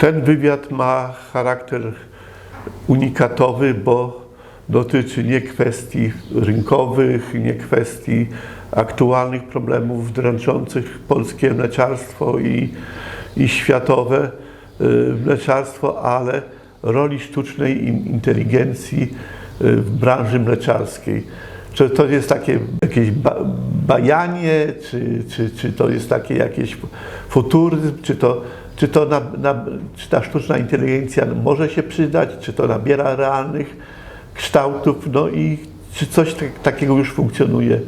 Ten wywiad ma charakter unikatowy, bo dotyczy nie kwestii rynkowych, nie kwestii aktualnych problemów dręczących polskie mleczarstwo i, i światowe y, mleczarstwo, ale roli sztucznej in- inteligencji y, w branży mleczarskiej. Czy to jest takie jakieś ba bajanie, czy, czy, czy to jest takie jakieś futuryzm, czy to, czy to na, na, czy ta sztuczna inteligencja może się przydać, czy to nabiera realnych kształtów, no i czy coś tak, takiego już funkcjonuje y,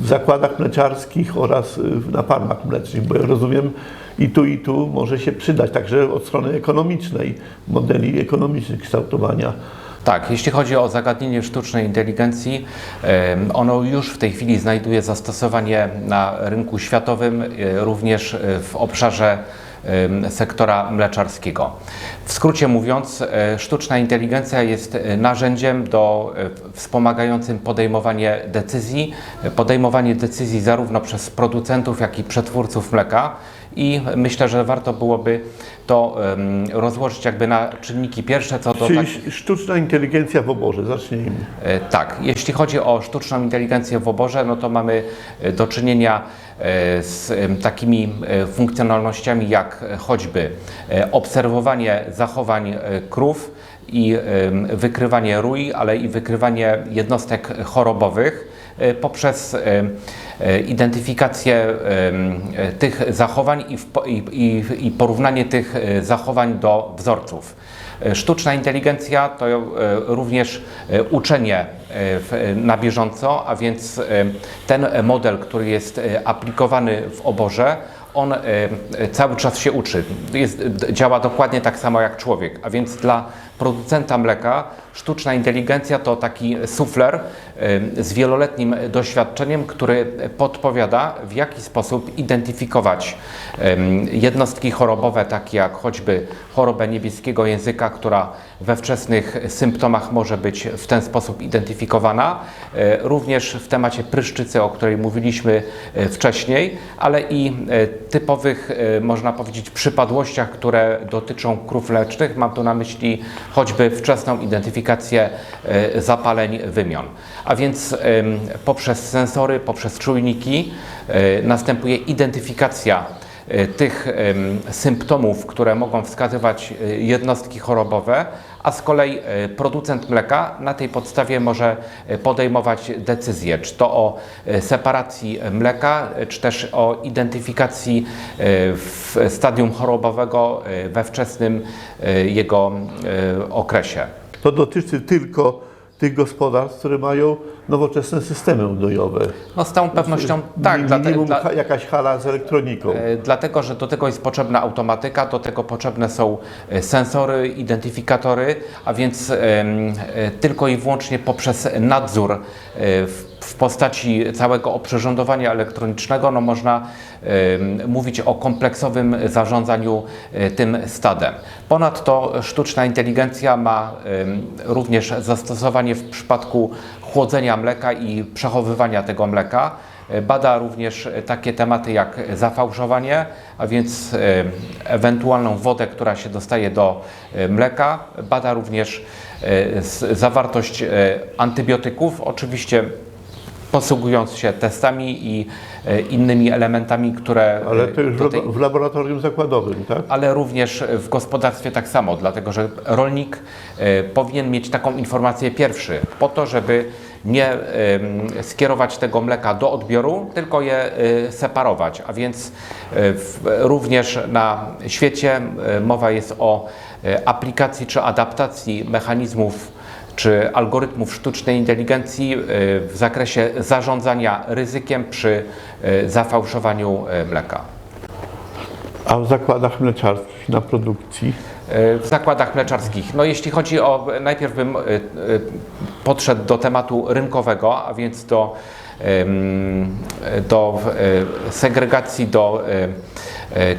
w zakładach mleczarskich oraz y, na farmach mlecznych, bo ja rozumiem i tu i tu może się przydać, także od strony ekonomicznej, modeli ekonomicznych kształtowania. Tak, jeśli chodzi o zagadnienie sztucznej inteligencji, ono już w tej chwili znajduje zastosowanie na rynku światowym, e, również e, w obszarze sektora mleczarskiego. W skrócie mówiąc, e, sztuczna inteligencja jest narzędziem do wspomagającym podejmowanie decyzji, podejmowanie decyzji zarówno przez producentów, jak i przetwórców mleka i myślę, że warto byłoby to rozłożyć jakby na czynniki pierwsze, co do Czyli tak, sztuczna inteligencja w oborze, zacznijmy. E, Tak, jeśli chodzi o sztuczną inteligencję w oborze, no to mamy e, do czynienia e, z takimi funkcjonalnościami jak choćby obserwowanie zachowań krów i wykrywanie rój, ale i wykrywanie jednostek chorobowych poprzez em, e, identyfikację e, tych zachowań i, porównanie tych e, zachowań do wzorców. E, Sztuczna inteligencja to e, również e, uczenie e, na bieżąco, a więc e, ten model, który jest e, aplikowany w oborze, on e, e, cały czas się uczy. Jest, działa dokładnie tak samo jak człowiek, a więc dla producenta mleka sztuczna inteligencja to taki sufler z wieloletnim doświadczeniem, który podpowiada w jaki sposób identyfikować jednostki chorobowe, takie jak choćby chorobę niebieskiego języka, która we wczesnych symptomach może być w ten sposób identyfikowana. E, Również w temacie pryszczycy, o której mówiliśmy e, wcześniej, ale i e, typowych, można powiedzieć, przypadłościach, które dotyczą krów mlecznych. Mam tu na myśli choćby wczesną identyfikację e, zapaleń wymion. A więc poprzez sensory, poprzez czujniki e, następuje identyfikacja e, tych symptomów, które mogą wskazywać jednostki chorobowe, a z kolei e, producent mleka na tej podstawie może e, podejmować decyzje, czy to o e, separacji mleka, czy też o identyfikacji w stadium chorobowego we wczesnym jego okresie. To dotyczy tylko tych gospodarstw, które mają nowoczesne systemy udojowe. No z całą pewnością tak, Minimum dla- ha- jakaś hala z elektroniką. E, Dlatego, że do tego jest potrzebna automatyka, do tego potrzebne są e, sensory, identyfikatory, a więc e, tylko i wyłącznie poprzez nadzór w, w postaci całego oprzyrządowania elektronicznego no można mówić o kompleksowym zarządzaniu e, tym stadem. Ponadto sztuczna inteligencja ma również zastosowanie w przypadku chłodzenia mleka i przechowywania tego mleka. Bada również takie tematy jak zafałszowanie, a więc ewentualną wodę, która się dostaje do e, mleka. Bada również s- zawartość antybiotyków, oczywiście posługując się testami i e, innymi elementami, które Ale e, to już tej- w, laboratorium zakładowym, tak? ale również w gospodarstwie tak samo, dlatego że rolnik e, powinien mieć taką informację pierwszy, po to, żeby nie skierować tego mleka do odbioru, tylko je separować. A więc również na świecie mowa jest o aplikacji czy adaptacji mechanizmów czy algorytmów sztucznej inteligencji e, w zakresie zarządzania ryzykiem przy e, zafałszowaniu e, mleka. A w zakładach mleczarskich na produkcji w zakładach mleczarskich. No jeśli chodzi o, najpierw bym podszedł do tematu rynkowego, a więc do, do segregacji, do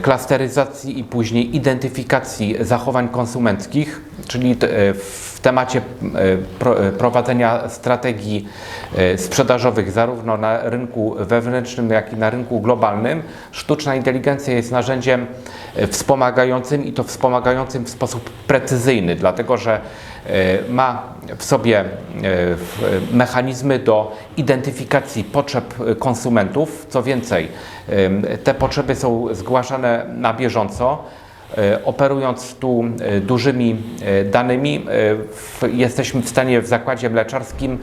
klasteryzacji i później identyfikacji zachowań konsumenckich, czyli w w temacie e, e, prowadzenia strategii e, sprzedażowych zarówno na rynku wewnętrznym, jak i na rynku globalnym, sztuczna inteligencja jest narzędziem wspomagającym i to wspomagającym w sposób precyzyjny, dlatego że ma w sobie mechanizmy do identyfikacji potrzeb konsumentów. Co więcej, te potrzeby są zgłaszane na bieżąco. E, Operując tu e, dużymi e, danymi, jesteśmy w stanie w zakładzie mleczarskim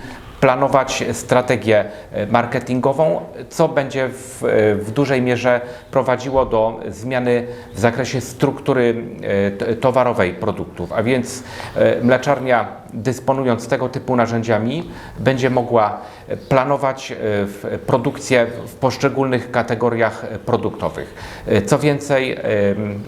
planować strategię e, marketingową, co będzie w, e, w dużej mierze prowadziło do zmiany w zakresie struktury e, towarowej produktów. A więc mleczarnia, dysponując tego typu narzędziami, będzie mogła planować produkcję w poszczególnych kategoriach produktowych. Co więcej,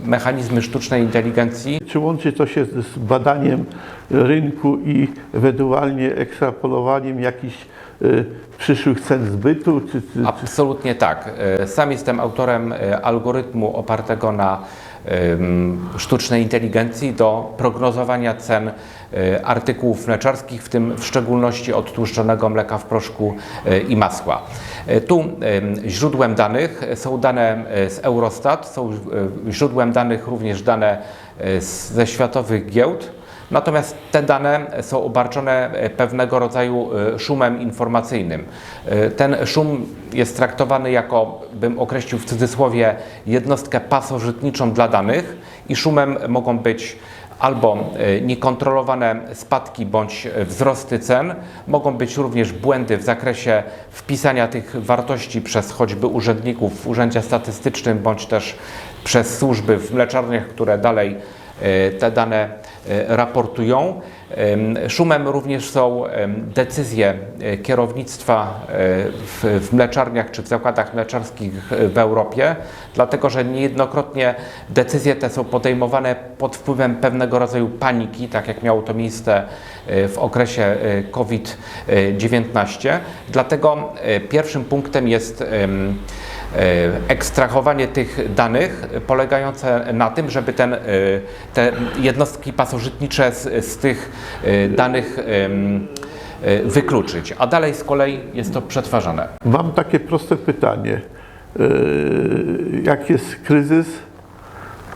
mechanizmy sztucznej inteligencji Czy łączy to się z badaniem rynku i ewentualnie ekstrapolowaniem jakichś y, przyszłych cen zbytu? Czy, czy, Absolutnie tak. E, Sam jestem autorem e, algorytmu opartego na sztucznej inteligencji do prognozowania cen artykułów mleczarskich, w tym w szczególności odtłuszczonego mleka w proszku i masła. Tu em, źródłem danych są dane z Eurostat, są źródłem danych również dane ze światowych giełd. Natomiast te dane są obarczone e, pewnego rodzaju e, szumem informacyjnym. E, Ten szum jest traktowany jako, bym określił w cudzysłowie, jednostkę pasożytniczą dla danych i szumem mogą być albo niekontrolowane spadki bądź wzrosty cen, mogą być również błędy w zakresie wpisania tych wartości przez choćby urzędników w Urzędzie Statystycznym bądź też przez służby w mleczarniach, które dalej te dane e, raportują. Em, Szumem również są decyzje e, kierownictwa e, w, mleczarniach czy w zakładach mleczarskich e, w Europie, dlatego że niejednokrotnie decyzje te są podejmowane pod wpływem pewnego rodzaju paniki, tak jak miało to miejsce e, w okresie e, COVID-19. Dlatego e, pierwszym punktem jest e, ekstrahowanie tych danych e, polegające na tym, żeby ten, e, te jednostki pasożytnicze z, z tych e, danych e, wykluczyć, a dalej z kolei jest to przetwarzane. Mam takie proste pytanie. Jak jest kryzys,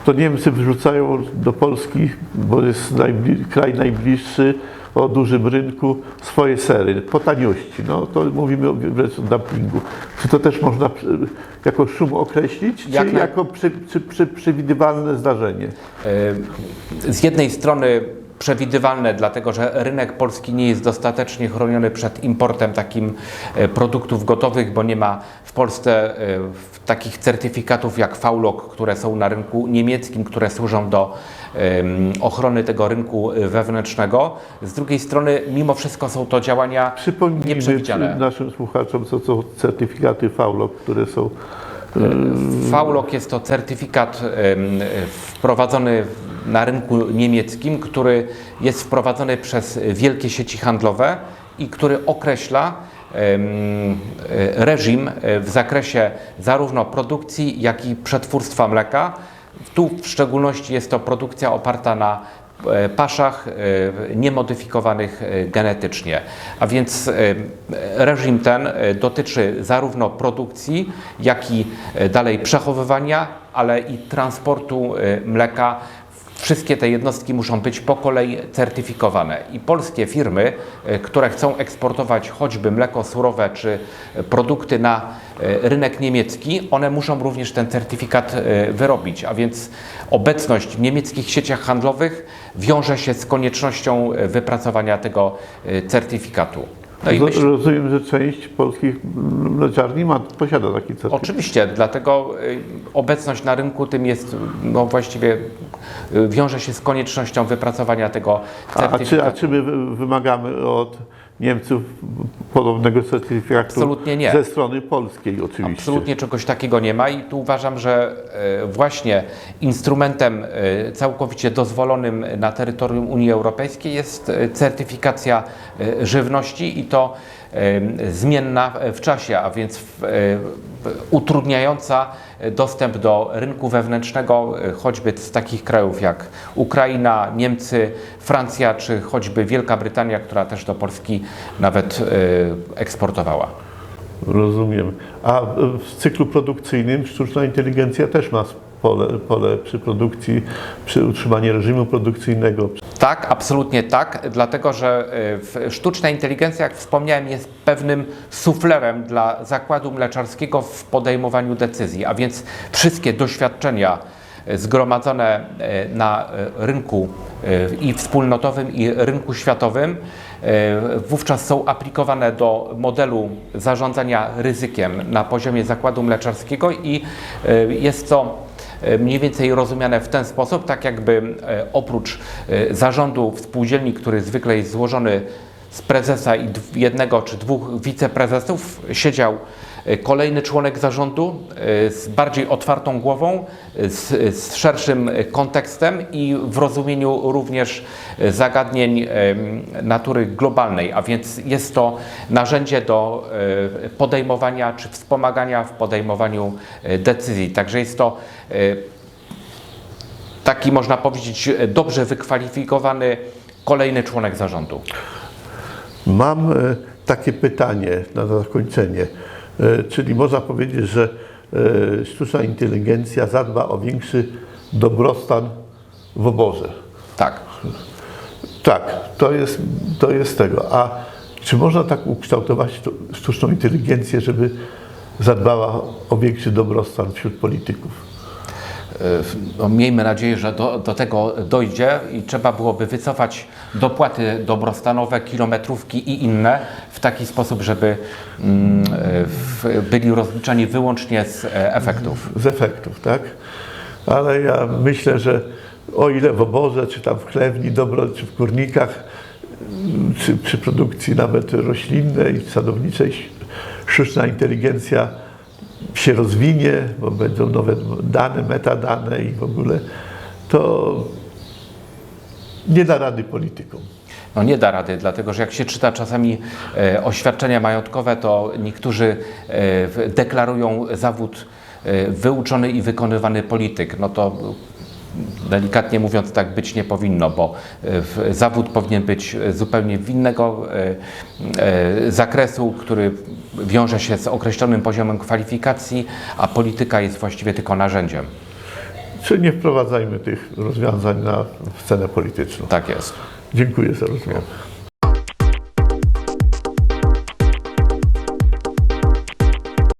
to Niemcy wrzucają do Polski, bo jest najbli- kraj najbliższy o dużym rynku, swoje sery po taniości. No to mówimy o dumpingu. Czy to też można przy- jako szum określić, Jak czy naj- jako przy, przy, przy, przewidywalne zdarzenie? E, Z jednej strony przewidywalne, dlatego że rynek polski nie jest dostatecznie chroniony przed importem takim e, produktów gotowych, bo nie ma w Polsce e, takich certyfikatów jak VLOG, które są na rynku niemieckim, które służą do ochrony tego rynku e, wewnętrznego. Z drugiej strony, mimo wszystko są to działania Przypomnijmy nieprzewidziane. naszym słuchaczom, co są certyfikaty FAULOG, które są VLOG jest to certyfikat wprowadzony na rynku niemieckim, który jest wprowadzony przez wielkie sieci handlowe i który określa e, reżim e, w zakresie zarówno produkcji, jak i przetwórstwa mleka. Tu w szczególności jest to produkcja oparta na e, paszach niemodyfikowanych genetycznie. A więc reżim ten dotyczy zarówno produkcji, jak i dalej przechowywania, ale i transportu mleka. Wszystkie te jednostki muszą być po kolei certyfikowane i polskie firmy, e, które chcą eksportować choćby mleko surowe czy e, produkty na e, rynek niemiecki, one muszą również ten certyfikat wyrobić, a więc obecność w niemieckich sieciach handlowych wiąże się z koniecznością wypracowania tego certyfikatu. No myślę, Rozumiem, że część polskich mleczarni ma, posiada taki certyfikat. Oczywiście, dlatego y, obecność na rynku tym jest, no właściwie y, wiąże się z koniecznością wypracowania tego A, a, czy, certyfikatu. a czy my wy- wymagamy od Niemców podobnego certyfikatu Absolutnie nie. ze strony polskiej oczywiście? Absolutnie czegoś takiego nie ma i tu uważam, że e, właśnie instrumentem e, całkowicie dozwolonym na terytorium Unii Europejskiej jest e, certyfikacja żywności i to zmienna w czasie, a więc e, utrudniająca dostęp do rynku wewnętrznego, e, choćby z takich krajów jak Ukraina, Niemcy, Francja, czy choćby Wielka Brytania, która też do Polski nawet e, eksportowała. Rozumiem. A w cyklu produkcyjnym sztuczna inteligencja też ma pole, pole przy produkcji, przy utrzymaniu reżimu produkcyjnego. Tak, absolutnie tak, dlatego że y, sztuczna inteligencja, jak wspomniałem, jest pewnym suflerem dla zakładu mleczarskiego w podejmowaniu decyzji, a więc wszystkie doświadczenia y, zgromadzone y, na rynku i wspólnotowym, i rynku światowym wówczas są aplikowane do modelu zarządzania ryzykiem na poziomie zakładu mleczarskiego i jest to mniej więcej rozumiane w ten sposób, tak jakby e, oprócz e, zarządu spółdzielni, który zwykle jest złożony z prezesa i jednego czy dwóch wiceprezesów, siedział e, kolejny członek zarządu e, z bardziej otwartą głową, e, z, z szerszym e, kontekstem i w rozumieniu również e, zagadnień natury globalnej, a więc jest to narzędzie do e, podejmowania czy wspomagania w podejmowaniu e, decyzji. Także jest to e, taki, można powiedzieć, e, dobrze wykwalifikowany kolejny członek zarządu. Mam e, takie pytanie na zakończenie. E, Czyli można powiedzieć, że e, sztuczna inteligencja zadba o większy dobrostan w oborze. Tak. Tak, to jest, to jest tego. A czy można tak ukształtować sztu- sztuczną inteligencję, żeby zadbała o większy dobrostan wśród polityków? No, miejmy nadzieję, że do, do tego dojdzie i trzeba byłoby wycofać dopłaty dobrostanowe, kilometrówki i inne taki sposób, żeby mm, byli rozliczani wyłącznie z e, efektów. z efektów, tak? Ale ja myślę, że o ile w oborze, czy tam w chlewni, dobro, czy w kurnikach, mm, czy przy produkcji nawet roślinnej, sadowniczej, sztuczna inteligencja się rozwinie, bo będą nowe dane, metadane i w ogóle, to nie da rady politykom. No nie da rady, dlatego że jak się czyta czasami e, oświadczenia majątkowe, to niektórzy e, deklarują zawód e, wyuczony i wykonywany polityk. No to delikatnie mówiąc tak być nie powinno, bo zawód powinien być zupełnie innego zakresu, który wiąże się z określonym poziomem kwalifikacji, a polityka jest właściwie tylko narzędziem. Czy nie wprowadzajmy tych rozwiązań na scenę polityczną. Tak jest. Dziękuję za rozmowę.